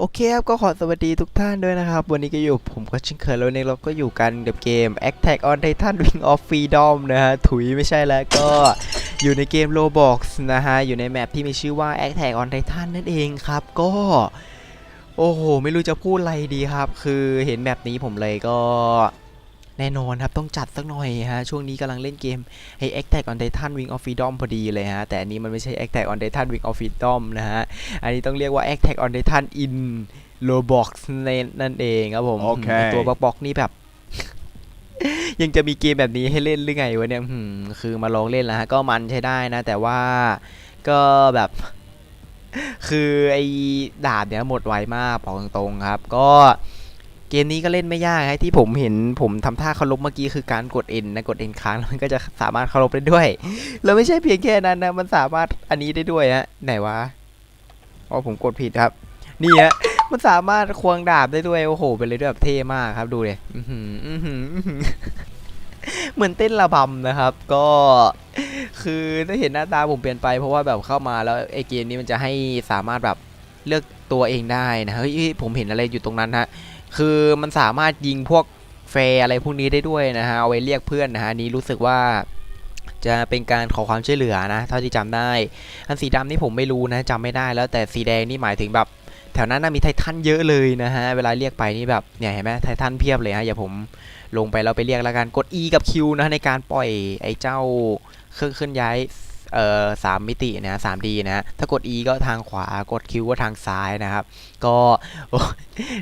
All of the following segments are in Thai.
โอเคครับก็ขอสวัสดีทุกท่านด้วยนะครับ วันนี้ก็อยู่ผมก็ชิงเคยแล้วเนี่ยเราก็อยู่กันกับเกม Attack on Titan Wing of Freedom นะฮะถุยไม่ใช่แล้วก็อยู่ในเกม Roblox นะฮะ อยู่ในแมปที่มีชื่อว่า Attack on Titan นั่นเองครับ ก็ โอ้โห ไม่รู้จะพูดอะไรดีครับ คือเห็นแบบนี้ผมเลยก็ แน่นอนครับ ต้องจัดสักหน่อยฮะ ช่วงนี้กำลังเล่นเกมให้ Attack on Titan Wing of Freedom พอดีเลยฮะ แต่อันนี้มันไม่ใช่ Attack on Titan Wing of Freedom นะฮะ อันนี้ต้องเรียกว่า Attack on Titan in Roblox ในนั่นเองครับผมโอเคไตัวบล็อกๆนี่แบบ ยังจะมีเกมแบบนี้ให้เล่นหรือไงวะเนี่ยหืมคือมาลองเล่นแล้วฮะ ก็มันใช้ได้นะ แต่ว่าก็แบบคือไอ้ดาบเนี่ยหมดไวมากบอกตรงๆครับ ก็ เกมนี้ก็เล่นไม่ยากฮะที่ผมเห็นผมทำท่าเคารพเมื่อกี้คือการกด N นะกด N ค้างแล้วมันก็จะสามารถเคารพได้ด้วย แล้วไม่ใช่เพียงแค่นั้นนะมันสามารถอันนี้ได้ด้วยฮะไหนวะอ๋อผมกดผิดครับ นี่ฮะมันสามารถควงดาบได้ด้วยโอ้โหเป็นเลยแบบเท่มากครับดูเลยเหมือนเต้นระบำนะครับ ก็คือถ้าเห็นหน้าตาผมเปลี่ยนไปเพราะว่าแบบเข้ามาแล้วไอเกมนี้มันจะให้สามารถแบบเลือกตัวเองได้นะเฮ้ยผมเห็นอะไรอยู่ตรงนั้นฮะ คือมันสามารถยิงพวกแฟร์อะไรพวกนี้ได้ด้วยนะฮะเอาไว้เรียกเพื่อนนะฮะนี้รู้สึกว่าจะเป็นการขอความช่วยเหลือนะ เท่าที่จำได้ อันสีดำนี่ผมไม่รู้นะจำไม่ได้แล้วแต่สีแดงนี่หมายถึงแบบ แถวนั้นน่ะมีไททันเยอะเลยนะฮะ เวลาเรียกไปนี่แบบเนี่ยเห็นไหมไททันเพียบเลยฮะอย่าผมลงไปแล้วไปเรียกแล้วกันกด E กับ Q นะในการปล่อยไอ้เจ้าเครื่องเคลื่อนย้าย เอ่อสามมิตินะสามดีนะถ้ากด E ก็ทางขวากด Q ก็ทางซ้ายนะครับ ก็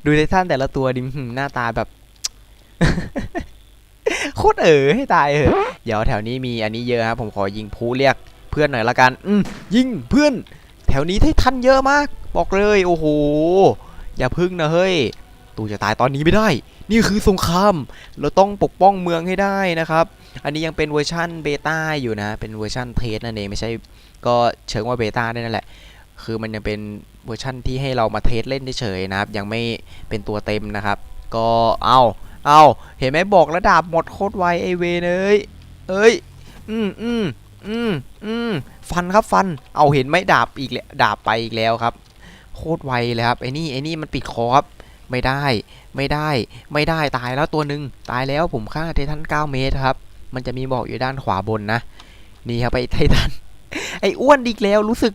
ดูไททันแต่ละตัวดิหืมหน้าตาแบบโคตรเอ๋อให้ตายเหอเดี๋ยวแถวนี้มีอันนี้เยอะครับผมขอยิงพูเรียกเพื่อนหน่อยละกัน อืมยิงเพื่อน แถวนี้ไททันเยอะมาก บอกเลย โอ้โหอย่าพึ่งนะเฮ้ยตูจะตายตอนนี้ไม่ได้ นี่คือสงคราม เราต้องปกป้องเมืองให้ได้นะครับ อันนี้ยังเป็นเวอร์ชั่นเบต้าอยู่นะ เป็นเวอร์ชั่นเทสนั่นเองไม่ใช่ ก็เชิงว่าเบต้าได้นั่นแหละ คือมันยังเป็นเวอร์ชั่นที่ให้เรามาเทสเล่นเฉยๆนะครับ ยังไม่เป็นตัวเต็มนะครับ ก็เอาเอาเห็นไหมบอกระดับหมดโคตรไวไอเวเอ้ยเอ้ย อืมอืมอืมอืมฟันครับฟัน เอาเห็นไหมดาบอีกแล้วดาบไปอีกแล้วครับ โคตรไวเลยครับไอ้นี่ไอ้นี่มันปิดคอครับ ไม่ได้ ไม่ได้ ไม่ได้ตายแล้วตัวหนึ่งตายแล้วผมฆ่าไททัน9เมตรครับ มันจะมีบอกอยู่ด้านขวาบนนะ นี่ครับไปไททัน ไอ้อ้วนอีกแล้วรู้สึก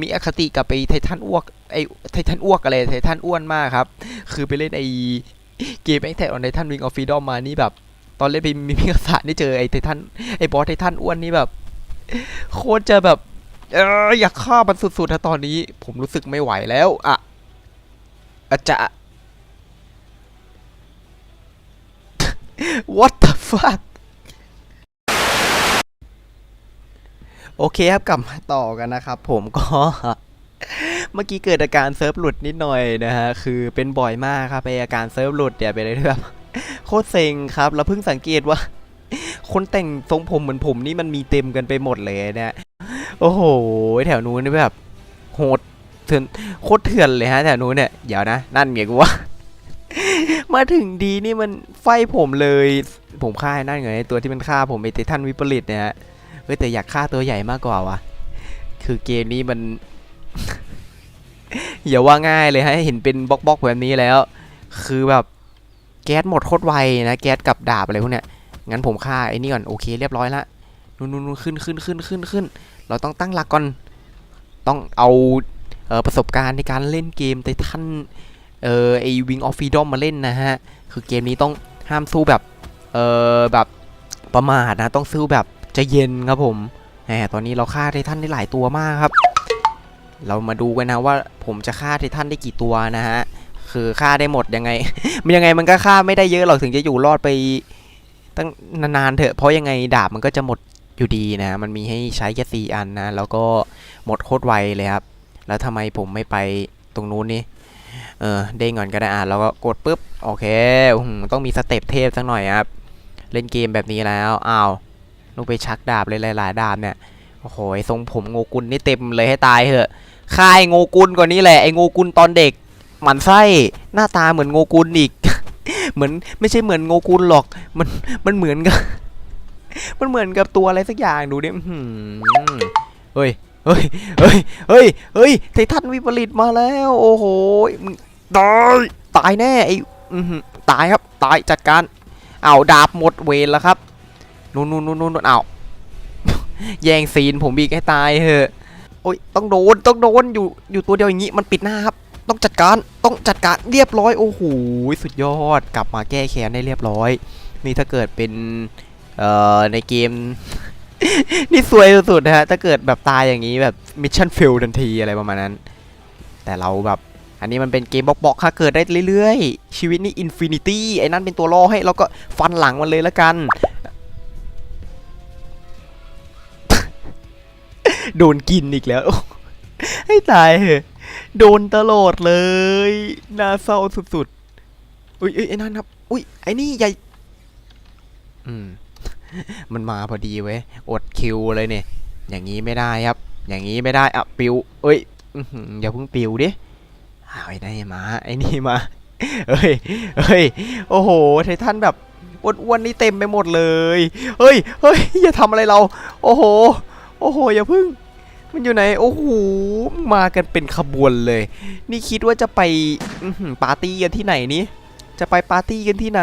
มีอคติกับไปไททันอ้วก ไอ้ไททันอ้วกอะไรไททันอ้วนมากครับ คือไปเล่นไอ้เกมไอ้แท็กออนไททันวิงออฟฟิดอมมานี่แบบ ตอนเล่นไปมีพิกษานี่เจอไอ้ไททันไอ้บอสไททันอ้วนนี่แบบ โคตรจะแบบอยากฆ่ามันสุดๆนะตอนนี้ ผมรู้สึกไม่ไหวแล้วอะ อาจจะ what the fuck โอเคครับกลับมาต่อกันนะครับผมก็ เมื่อกี้เกิดอาการเซิร์ฟหลุดนิดหน่อยนะฮะคือเป็นบ่อยมากครับไออาการเซิร์ฟหลุดเนี่ยไปเลยที่แบบโคตรเซ็งครับ แล้วเพิ่งสังเกตว่า คนแต่งทรงผมเหมือนผมนี่มันมีเต็มกันไปหมดเลยเนี่ยโอ้โห แถวนู้นนี่แบบโหด เถื่อนโคตรเถื่อนเลยฮะแถวนู้นเนี่ยเดี๋ยวนะ นั่นไงกูว่ามาถึงดีนี่มันไฟผมเลย ผมฆ่าไอ้นั่นไงตัวที่มันฆ่าผมไอเตทันวิปริตเนี่ยฮะเฮ้ยแต่อยากฆ่าตัวใหญ่มากกว่าวะคือเกมนี้มันอย่าว่าง่ายเลยฮะเห็นเป็นบล็อกๆแบบนี้แล้ว คือแบบแก๊สหมดโคตรไวนะแก๊สกับดาบอะไรพวกเนี้ยงั้นผมฆ่าไอ้นี่ก่อนโอเคเรียบร้อยละนู่นนู่นขึ้นขึ้นขึ้นขึ้นขึ้น เราต้องตั้งหลักก่อน ต้องเอา ประสบการณ์ในการเล่นเกมไททันเออไอวิงออฟฟีดอมมาเล่นนะฮะ คือเกมนี้ต้องห้ามสู้แบบเออแบบประมาทนะต้องสู้แบบใจเย็นครับผมแหมตอนนี้เราฆ่าไททันได้หลายตัวมากครับ เรามาดูกันนะว่าผมจะฆ่าไททันได้กี่ตัวนะฮะคือฆ่าได้หมดยังไง มันยังไงมันก็ฆ่าไม่ได้เยอะหรอกถึงจะอยู่รอดไปตั้งนานๆเถอะเพราะยังไงดาบมันก็จะหมดอยู่ดีนะ มันมีให้ใช้แค่สี่อันนะ แล้วก็หมดโคตรไวเลยครับ แล้วทำไมผมไม่ไปตรงนู้นนี่เออเด้งก่อนก็ได้อะแล้วก็กดปุ๊บโอเคอื้อหือต้องมีสเต็ปเทพสักหน่อยครับเล่นเกมแบบนี้แล้วอ้าวลูกไปชักดาบเลยหลายๆดาบเนี่ยโอ้โหทรงผมโงกุลนี่เต็มเลยให้ตายเถอะค่ายโงกุลกว่านี้แหละไอโงกุลตอนเด็กหมันไส้หน้าตาเหมือนโงกุลอีก เหมือนไม่ใช่เหมือนโงกุลหรอกมันมันเหมือนกับ มันเหมือนกับตัวอะไรสักอย่างดูดิเฮ้ย เฮ้ย เฮ้ย เฮ้ย เฮ้ย ไททันวิปริตมาแล้ว โอ้โหมึงตาย ตายแน่ไอ้ตายครับ ตายจัดการ เอาดาบหมดเวรแล้วครับนู่นนู่นนู่นนู่นเอาแย่งซีนผมอีกให้ตายเถอะ โอ้ย ต้องโดน ต้องโดน อยู่ อยู่ตัวเดียวอย่างงี้ มันปิดหน้าครับ ต้องจัดการ ต้องจัดการเรียบร้อย โอ้โห สุดยอด กลับมาแก้แค้นได้เรียบร้อย นี่ถ้าเกิดเป็น เอ่อ ในเกม นี่สวยสุดๆนะฮะ ถ้าเกิดแบบตายอย่างนี้แบบมิชชั่นฟิลทันทีอะไรประมาณนั้น แต่เราแบบ อันนี้มันเป็นเกมบล็อกๆค่ะเกิดได้เรื่อยๆ ชีวิตนี่อินฟินิตี้ไอ้นั่นเป็นตัวล่อให้เราก็ฟันหลังมันเลยละกัน โดนกินอีกแล้ว ให้ตายเหอะโดนตลอดเลยน่าเศร้าสุดๆ อุ้ยเอ้ยไอ้นั่นครับ อุ้ยไอ้นี่ใหญ่ อืม มันมาพอดีเว้ย อดคิวเลยเนี่ย อย่างนี้ไม่ได้ครับ อย่างนี้ไม่ได้อะปิว เอ้ยอย่าเพิ่งปิวดิอ้าวไอ้นี่มา ไอ้นี่มาเฮ้ยเฮ้ย โอ้โห ไททันแบบอ้วนๆนี่เต็มไปหมดเลย เฮ้ย เฮ้ย อย่าทำอะไรเรา โอ้โห โอ้โห อย่าเพิ่ง มันอยู่ไหน โอ้โห มากันเป็นขบวนเลย นี่คิดว่าจะไปปาร์ตี้กันที่ไหนนี่ จะไปปาร์ตี้กันที่ไหน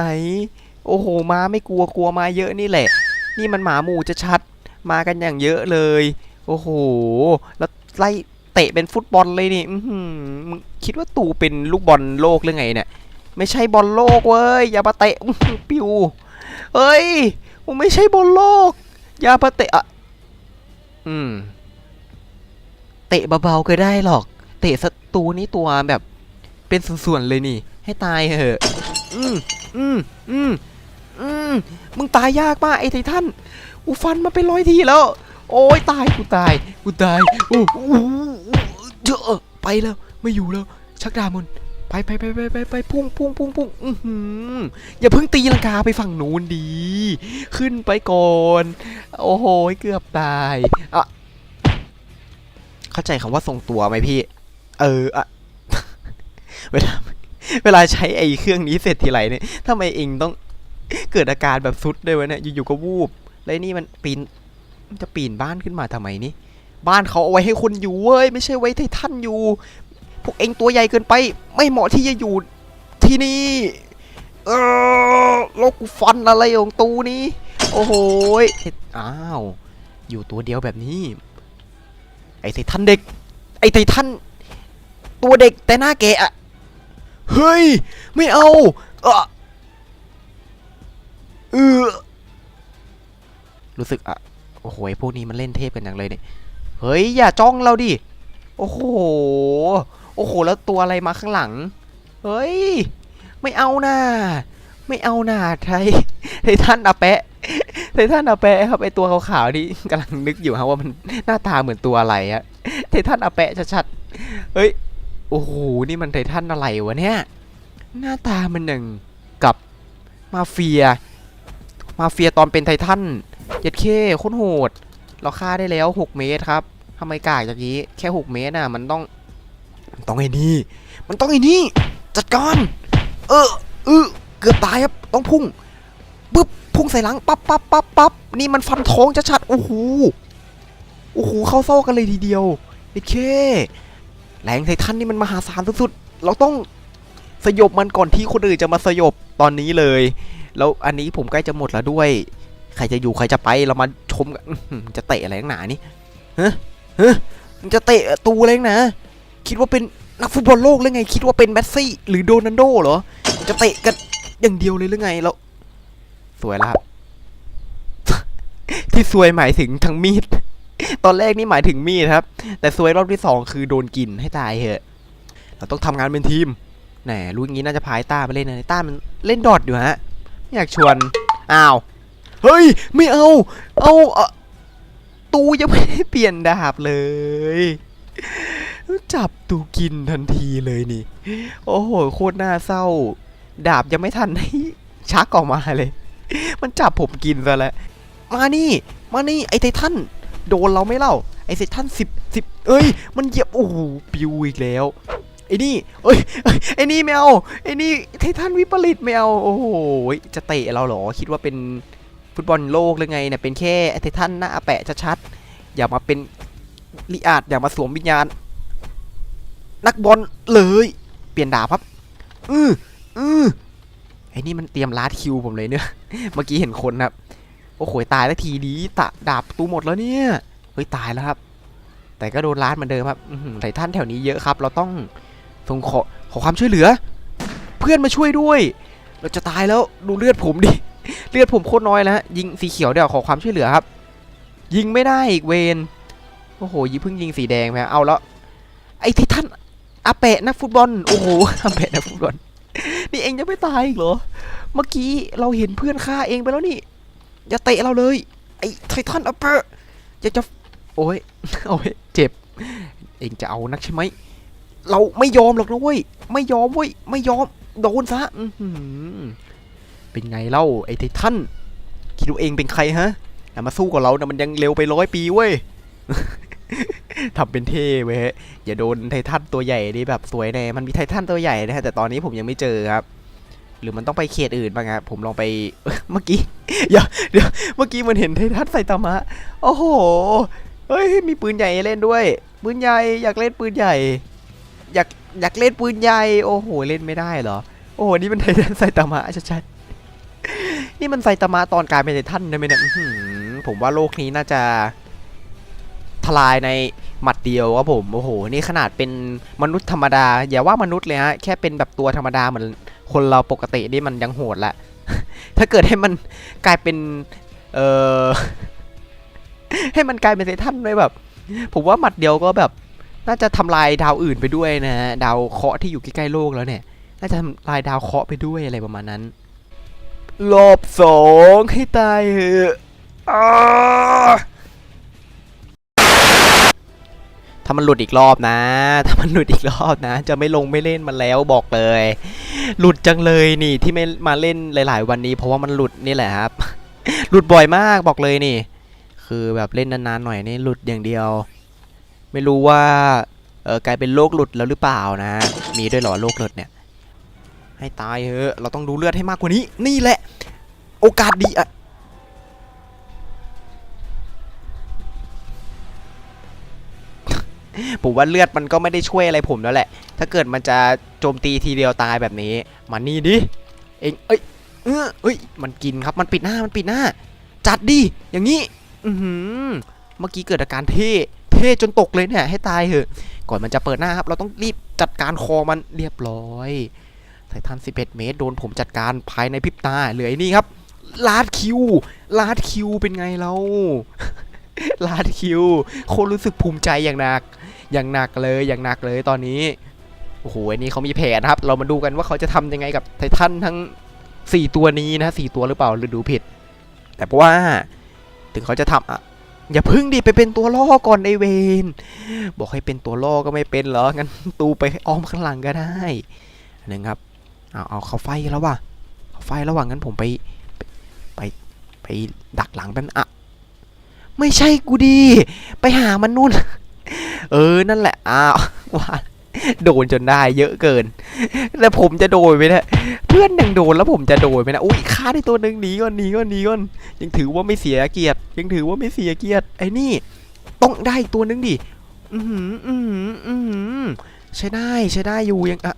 โอ้โห มาไม่กลัว กลัวมาเยอะนี่แหละ นี่มันหมาหมู่จะชัดมากันอย่างเยอะเลย โอ้โห แล้วไล่เตะเป็นฟุตบอลเลยนี่อื้อหือมึงคิดว่าตู่เป็นลูกบอลโลกหรือไงเนี่ย ไม่ใช่บอลโลกเว้ย อย่ามาเตะปิวเฮ้ยมไม่ใช่บอลโลก อย่ามาเตะอะอืม เตะเบาๆก็ได้หรอก เตะศัตรูนี่ตัวแบบ เป็นส่วนๆเลยนี่ ให้ตายเหอะ อืมอืมอืมอืม มึงตายยากมากไอ้ไททันอูฟันมาเป็นร้อยทีแล้ว โอ้ยตายกูตายกูตายอู้อู้เจอไปแล้วไม่อยู่แล้ว ชักดาบมันไปไปไปไปไปไปพุ่งพุ่งพุ่งพุ่งอือหืออย่าเพิ่งตีลังกาไปฝั่งนู้นดี ขึ้นไปก่อน โอ้โหเกือบตายอะเข้าใจคำว่าทรงตัวไหมพี่ เอออะเวลาเวลาใช้ไอ้เครื่องนี้เสร็จทีไรเนี่ยทำไมเองต้อง เกิดอาการแบบซุดด้วยวะเนี่ยอยู่ๆก็วูบแล้วนี่มันปีนมันจะปีนบ้านขึ้นมาทำไมนี่ บ้านเขาเอาไว้ให้คนอยู่เว้ย ไม่ใช่ไว้ให้ท่านอยู่ พวกเองตัวใหญ่เกินไป ไม่เหมาะที่จะอยู่ที่นี่ เออโลกกูฟันอะไรของตูนี้ โอ้โหอ้าว อยู่ตัวเดียวแบบนี้ ไอ้ไททันเด็ก ไอ้ไททันตัวเด็กแต่หน้าแกอะเฮ้ย ไม่เอา เออ เออรู้สึกอะโอ้โหพวกนี้มันเล่นเทพกันอย่างเลยเนี่ยเฮ้ยอย่าจ้องเราดิโอ้โหโอ้โหแล้วตัวอะไรมาข้างหลัง เฮ้ย ไม่เอาน่าไม่เอาน่าไทยไททันอาแปะไททันอาแปะครับไอตัวขาวๆนี่กำลังนึกอยู่ครับว่ามันหน้าตาเหมือนตัวอะไรอะไททันอาแปะชัดๆเฮ้ยโอ้โหนี่มันไททันอะไรวะเนี่ยหน้าตามันหนึ่งกับมาเฟีย มาเฟียตอนเป็นไททันเย็ดเคโคตรโหด เราฆ่าได้แล้ว 6 เมตรครับทำไมกากจากนี้ แค่ 6 เมตรน่ะ มันต้อง มันต้องไอ้นี่ มันต้องไอ้นี่ จัดการเออเออเกือบตายครับ ต้องพุ่งปึ๊บพุ่งใส่หลังปั๊บปั๊บปั๊บปั๊บนี่มันฟันท้องจะชัดโอ้โหโอ้โหเข้าโซ่กันเลยทีเดียวเย็ดเคแรงไททันนี่มันมหาศาลสุดๆ เราต้องสยบมันก่อนที่คนอื่นจะมาสยบตอนนี้เลย แล้วอันนี้ผมใกล้จะหมดแล้วด้วย ใครจะอยู่ใครจะไปเรามาชมกันจะเตะอะไรนักหนานี่ฮะฮะมันจะเตะตูอะไรนักหนาคิดว่าเป็นนักฟุตบอลโลกหรือไง คิดว่าเป็นแมสซี่ หรือโดนัลโดเหรอ จะเตะกันอย่างเดียวเลยหรือไงแล้วสวยล้วครับที่สวยหมายถึงทางมีด ตอนแรกนี่หมายถึงมีดครับ แต่ซวยรอบที่สองคือโดนกินให้ตายเหอะ เราต้องทำงานเป็นทีมแหนรู้อย่างนี้น่าจะพายต้าไปเล่นนะต้ามันเล่นดอทอยู่ฮะ อยากชวน อ้าว เฮ้ย ไม่เอา เอาเอ่อตูยังไม่ได้เปลี่ยนดาบเลย จับตูกินทันทีเลยนี่ โอ้โห โคตรน่าเศร้า ดาบยังไม่ทันให้ชักออกมาเลย มันจับผมกินซะแล้ว มานี่ มานี่ ไอ้ไททัน โดนเราไม่เล่า ไอ้เซทันสิบสิบเอ้ย มันเหยียบ โอ้โห ปิวอีกแล้ว อ้นี่เอ้ยไอ้นี่ไม่เอาไอ้นี่ไททันวิปริตไม่เอาโอ้โหจะเตะเราเหรอคิดว่าเป็นฟุตบอลโลกหรือไงเนี่ยเป็นแค่ไททันหน้าแปะชัดๆอย่ามาเป็นลิอาดอย่ามาสวมวิญญาณ นักบอลเลย เปลี่ยนดาบครับอืออือไอ้นี่มันเตรียมลาดคิวผมเลยเนี่ยเมื่อกี้เห็นคนครับโอ้โหตายแล้วทีนี้ตะดาบประตูหมดแล้วเนี่ยเฮ้ยตายแล้วครับ แต่ก็โดนลาดเหมือนเดิมครับไททันแถวนี้เยอะครับ เราต้อง ส่งขอขอความช่วยเหลือ เพื่อนมาช่วยด้วย เราจะตายแล้วดูเลือดผมดิเลือดผมโคตรน้อยแล้วยิงสีเขียวเดี๋ยวขอความช่วยเหลือครับ ยิงไม่ได้อีกเวนโอ้โหยิงเพิ่งยิงสีแดงไปฮะเอาแล้วไอ้ไททันอาเปะนักฟุตบอลโอ้โหอาเปะนักฟุตบอลนี่เองจะไม่ตายอีกเหรอ เมื่อกี้เราเห็นเพื่อนฆ่าเองไปแล้วนี่ อย่าเตะเราเลย ไอ้ไททันอาเปะอย่าจะ โอ้ย โอ้ย เจ็บ เองจะเอานักใช่ไหม เราไม่ยอมหรอกนะเว้ย ไม่ยอมเว้ย ไม่ยอม โดนซะเป็นไงเล่าไอ้ไททันคิดว่าเองเป็นใครฮะอย่มาสู้กับเรานะมันยังเร็วไปร้อยปีเว้ยทำเป็นเท่เว้ยอย่าโดนไททันตัวใหญ่นี่แบบสวยแน่มันมีไททันตัวใหญ่นะฮะแต่ตอนนี้ผมยังไม่เจอครับ หรือมันต้องไปเขตอื่นบ้างครับผมลองไปเมื่อกี้เดี๋ยวเดี๋ยวเมื่อกี้มันเห็นไททันไซตามะโอ้โหเฮ้ยมีปืนใหญ่เล่นด้วย ปืนใหญ่อยากเล่นปืนใหญ่ อยากอยากเล่นปืนใหญ่โอ้โหเล่นไม่ได้เหรอ โอ้โหนี่มันไททันไซตามะชัดๆนี่มันไซตามะตอนกลายเป็นไททันได้ไหมเนี่ยผมว่าโลกนี้น่าจะทลายในหมัดเดียวครับผมโอ้โหนี่ขนาดเป็นมนุษย์ธรรมดา อย่าว่ามนุษย์เลยฮะแค่เป็นแบบตัวธรรมดาเหมือนคนเราปกตินี่มันยังโหดละถ้าเกิดให้มันกลายเป็นเออให้มันกลายเป็นไททันเลยแบบ ผมว่าหมัดเดียวก็แบบ น่าจะทำลายดาวอื่นไปด้วยนะฮะดาวเคราะห์ที่อยู่ใกล้ๆโลกแล้วเนี่ยน่าจะทำลายดาวเคราะห์ไปด้วยอะไรประมาณนั้นรอบสองให้ตายเหอะถ้ามันหลุดอีกรอบนะ ถ้ามันหลุดอีกรอบนะ จะไม่ลงไม่เล่นมันแล้วบอกเลย หลุดจังเลยนี่ที่ไม่มาเล่นหลาย ๆ วันนี้ เพราะว่ามันหลุดนี่แหละครับ หลุดบ่อยมากบอกเลยนี่ คือแบบเล่นนานๆหน่อยนี่หลุดอย่างเดียว ไม่รู้ว่าเออกลายเป็นโรคหลุดแล้วหรือเปล่านะ มีด้วยหรอโรคหลุดเนี่ย ให้ตายเถอะเราต้องดูเลือดให้มากกว่านี้ นี่แหละ โอกาสดีอะผมว่าเลือดมันก็ไม่ได้ช่วยอะไรผมแล้วแหละ ถ้าเกิดมันจะโจมตีทีเดียวตายแบบนี้มานี่ดิ เองเอ้ยเออเอ้ย มันกินครับ มันปิดหน้า มันปิดหน้า จัดดิ อย่างนี้ อือหือ เมื่อกี้เกิดอาการเท่ เท่จนตกเลยเนี่ย ให้ตายเถอะ ก่อนมันจะเปิดหน้าครับ เราต้องรีบจัดการคอมันเรียบร้อยไททัน11 เมตร โดนผมจัดการภายในพริบตา เหลือไอ้นี่ครับ ลาดคิว ลาดคิวเป็นไงเราลาดคิว โคตรรู้สึกภูมิใจอย่างหนัก อย่างหนักเลย อย่างหนักเลยตอนนี้ โอ้โห อันนี้เขามีแผนครับ เรามาดูกันว่าเขาจะทำยังไงกับไททันทั้ง 4 ตัวนี้นะสี่ตัวหรือเปล่าหรือดูผิด แต่เพราะว่า ถึงเขาจะทำ อย่าพึ่งดิไปเป็นตัวล่อก่อนไอเวนบอกให้เป็นตัวล่อก็ไม่เป็นเหรองั้นตูไปอ้อมข้างหลังก็ได้นหนึ่งครับเอาเอาเขาไฟแล้วว่ะเขาไฟแล้วว่ะงั้นผมไปไปไปดักหลังแป๊บนึงอะไม่ใช่กูดี ไปหามันนู่น เออนั่นแหละอ้าวว่า โดนจนได้เยอะเกิน แล้วผมจะโดนไหมเนี่ยเพื่อนยังโดนแล้วผมจะโดนไหมนะอุ้ยฆ่าได้ตัวหนึ่งหนีก่อนหนีก่อนหนีก่อนยังถือว่าไม่เสียเกียรติ ยังถือว่าไม่เสียเกียรติไอ้นี่ ต้องได้อีกตัวหนึ่งดิอือหืออือหืออือหือใช้ได้ใช้ได้อยู่ยังอะ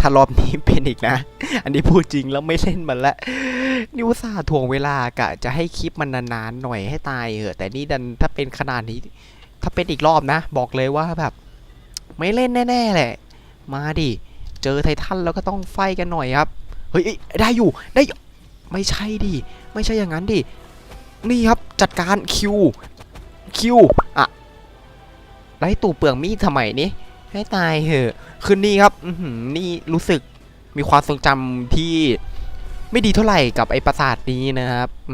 ถ้ารอบนี้เป็นอีกนะ อันนี้พูดจริงแล้วไม่เล่นมันละ นิวซาห์ถ่วงเวลากะจะให้คลิปมันนานๆหน่อยให้ตายเหอะ แต่นี่ดันถ้าเป็นขนาดนี้ ถ้าเป็นอีกรอบนะ บอกเลยว่าแบบ ไม่เล่นแน่ๆแหละ มาดิ เจอไททันแล้วก็ต้องไฟกันหน่อยครับ เฮ้ยได้อยู่ได้ ไม่ใช่ดิ ไม่ใช่อย่างนั้นดิ นี่ครับจัดการคิวคิวอะไล่ตู่เปลืองมีดทำไมนี่ให้ตายเหอะคืนนี้ครับอืนี่รู้สึกมีความทรงจำที่ ไม่ดีเท่าไหร่กับไอ้ปราสาทนี้นะครับอ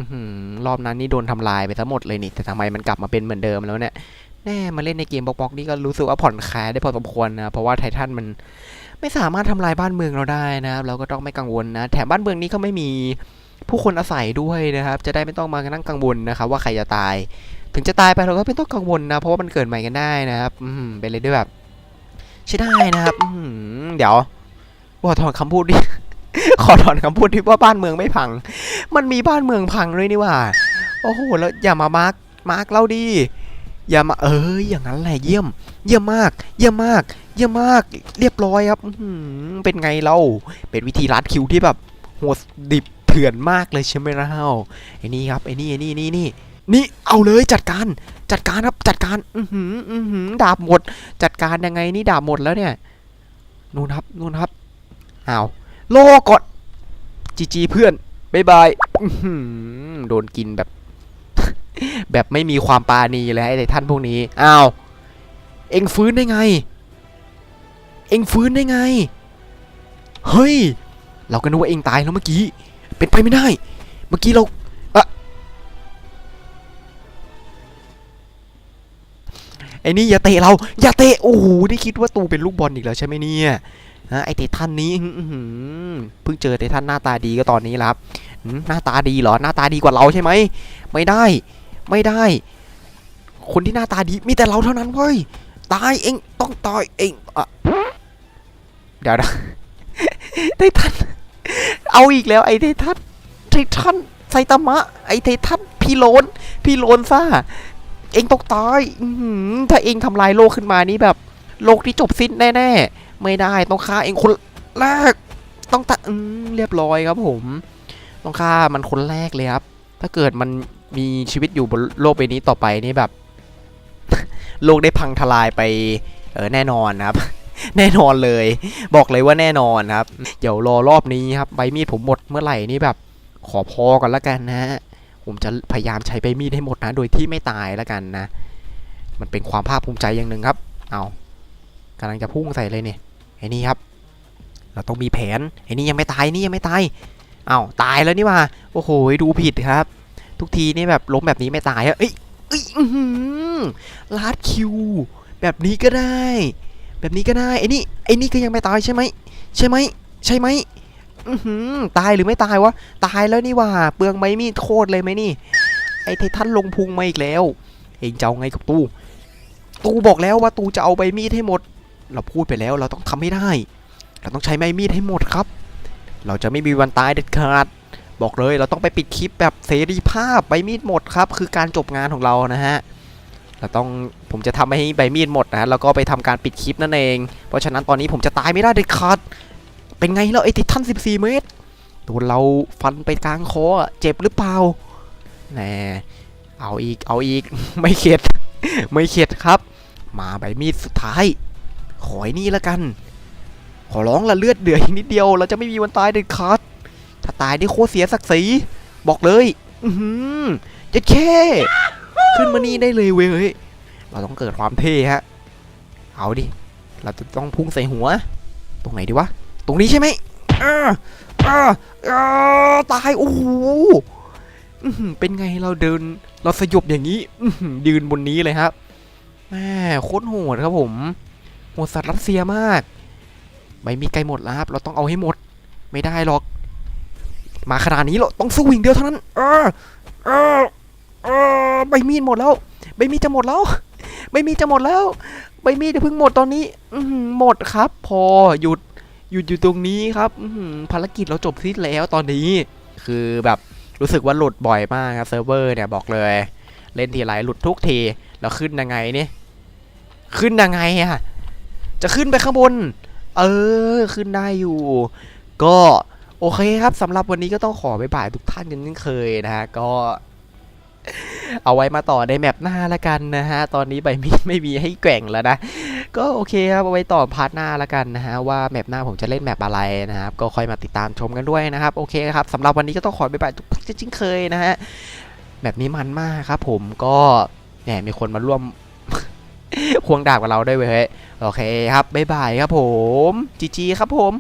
รอบนั้นนี่โดนทำลายไปทั้งหมดเลยนี่ แต่ทำไมมันกลับมาเป็นเหมือนเดิมแล้วเนี่ยแน่มาเล่นในเกมบล็อกๆนี่ก็รู้สึกว่าผ่อนคลายได้พอสมควรนะ เพราะว่าไททันมันไม่สามารถทำลายบ้านเมืองเราได้นะครับเราก็ต้องไม่กังวลนะ แถมบ้านเมืองนี้ก็ไม่มีผู้คนอาศัยด้วยนะครับ จะได้ไม่ต้องมานั่งกังวลนะครับ ว่าใครจะตาย ถึงจะตายไปเราก็ไม่ต้องกังวลนะ เพราะว่ามันเกิดใหม่กันได้นะครับอืมเป็นเลยด้วยแบบใช่ได้นะครับ อืเดี๋ยวว่าถอนคำพูดดิ ขอถอนคำพูดที่ว่าบ้านเมืองไม่พัง มันมีบ้านเมืองพังด้วยนี่ว่า โอ้โห แล้วอย่ามามาร์กมาร์กเราดิอย่ามาเอ้ยอย่างนั้นแหละเยี่ยม เยี่ยมมาก เยี่ยมมาก เยี่ยมมาก เรียบร้อยครับเป็นไงเรา เป็นวิธีรัดคิวที่แบบโหดดิบเถื่อนมากเลยใช่ไหมเราไอ้นี่ครับไอ้นี่ไอ้นี่นี่นี่นี่เอาเลยจัดการ จัดการครับจัดการ อือหืออือหือดาบหมด จัดการยังไงนี่ดาบหมดแล้วเนี่ยนู่นครับนู่นครับอ้าว โลกดจีจีเพื่อนบายบายโดนกินแบบ แบบไม่มีความปราณีเลยไอ้ท่านพวกนี้ อ้าว เอ็งฟื้นได้ไง เอ็งฟื้นได้ไง เฮ้ย เราก็นึกว่าเอ็งตายแล้วเมื่อกี้ เป็นไปไม่ได้ เมื่อกี้เราอะไอ้นี่อย่าเตะเรา อย่าเตะ โอ้โห นี่คิดว่าตูเป็นลูกบอลอีกแล้วใช่ไหมเนี่ย ฮะไอเตท่านนี้เพิ่งเจอเตท่านหน้าตาดีก็ตอนนี้แหละครับหน้าตาดีเหรอหน้าตาดีกว่าเราใช่ไหมไม่ได้ ไม่ได้ คนที่หน้าตาดีมีแต่เราเท่านั้นเว้ยตายเองต้องตายเองอะเดี๋ยวนะไททันเอาอีกแล้วไอ้ไททันไททันไซตามะ ไอ้ไททันพี่โลนพี่โลนซ่าเองต้องตายถ้าเองทำลายโลกขึ้นมานี่แบบ โลกที่จบสิ้นแน่ๆ ไม่ได้ต้องฆ่าเองคนแรก ต้องตะอืมเรียบร้อยครับผม ต้องฆ่ามันคนแรกเลยครับ ถ้าเกิดมันมีชีวิตอยู่บนโลกใบนี้ต่อไปนี่แบบ โลกได้พังทลายไปเออแน่นอนครับ แน่นอนเลย บอกเลยว่าแน่นอนครับ เดี๋ยวรอรอบนี้ครับใบมีดผมหมดเมื่อไหร่นี่แบบ ขอพอก่อนละกันนะฮะผมจะพยายามใช้ใบมีดให้หมดนะ โดยที่ไม่ตายละกันนะ มันเป็นความภาคภูมิใจอย่างหนึ่งครับ เอากำลังจะพุ่งใส่เลยเนี่ย ไอ้นี่ครับ เราต้องมีแผนไอ้นี่ยังไม่ตายนี่ยังไม่ตายเอาตายแล้วนี่ว่าโอ้โหดูผิดครับ ทุกทีนี่แบบล้มแบบนี้ไม่ตายอะเอ้ยเอ้ยอื้อลาดคิวแบบนี้ก็ได้ แบบนี้ก็ได้ไอ้นี่ไอ้นี่ก็ยังไม่ตายใช่ไหมใช่ไหมใช่ไหมอือหือตายหรือไม่ตายวะตายแล้วนี่ว่าเปลืองไหมมีโคตรเลยไหมนี่ ไอ้ไททันลงพุงมาอีกแล้ว เองจะเอาไงกับตู้ ตู้บอกแล้วว่าตู้จะเอาใบมีดให้หมด เราพูดไปแล้วเราต้องทำให้ได้ เราต้องใช้ใบมีดให้หมดครับ เราจะไม่มีวันตายเด็ดขาด บอกเลยเราต้องไปปิดคลิปแบบเสรีภาพใบมีดหมดครับ คือการจบงานของเรานะฮะเราต้องผมจะทำให้ใบมีดหมดนะแล้วก็ไปทำการปิดคลิปนั่นเอง เพราะฉะนั้นตอนนี้ผมจะตายไม่ได้เด็ดขาดเป็นไงแล้วไอ้ติดท่าน14 เมตรโดนเราฟันไปกลางคอเจ็บหรือเปล่าแหน่เอาอีกเอาอีกไม่เข็ดไม่เข็ดครับ มาใบมีดสุดท้าย ขอไอ้นี่ละกัน ขอร้องละเลือดเดือดอีกนิดเดียว เราจะไม่มีวันตายเด็ดขาดถ้าตายนี่โคตรเสียศักดิ์ศรีบอกเลย อือหือจะแค่ขึ้นมานี่ได้เลยเว้ยเราต้องเกิดความเท่ฮะ เอาดิ เราจะต้องพุ่งใส่หัว ตรงไหนดีวะ ตรงนี้ใช่ไหมอ้าอ้าอ้าตาย โอ้โหเป็นไงเราเดิน เราสยบอย่างนี้ยืนบนนี้เลยครับแม่โคตรโหดครับผม โหดสัตว์รัสเซียมาก ไม่มีไกลหมดแล้วครับ เราต้องเอาให้หมด ไม่ได้หรอก มาขนาดนี้เราต้องสู้อย่างเดียวเท่านั้น เออเออเออใบมีดหมดแล้ว ใบมีดจะหมดแล้ว ใบมีดจะหมดแล้ว ใบมีดเพิ่งหมดตอนนี้ อืหมดครับ พอหยุดหยุดอยู่ตรงนี้ครับอืภารกิจเราจบสิ้นแล้วตอนนี้ คือแบบรู้สึกว่าหลุดบ่อยมากครับเซิร์ฟเวอร์เนี่ยบอกเลย เล่นทีไรหลุดทุกที แล้วขึ้นยังไงเนี่ยขึ้นยังไงอะ จะขึ้นไปข้างบน เออ ขึ้นได้อยู่ ก็โอเคครับสำหรับวันนี้ก็ต้องขอไปบ่ายทุกท่านกันเช่นเคยนะฮะ ก็เอาไว้มาต่อในแมปหน้าละกันนะฮะ ตอนนี้ใบมีดไม่มีให้แกว่งแล้วนะ ก็โอเคครับ เอาไว้ต่อพาร์ทหน้าละกันนะฮะ ว่าแมปหน้าผมจะเล่นแมปอะไรนะครับ ก็ค่อยมาติดตามชมกันด้วยนะครับ โอเคครับสำหรับวันนี้ก็ต้องขอไปบายทุกท่านเช่นเคยนะฮะ แบบนี้มันมากครับผม ก็แหมมีคนมาร่วม ควงดาบกับเราด้วยเว้ยโอเคครับบ๊ายบายครับผมจีจีครับผม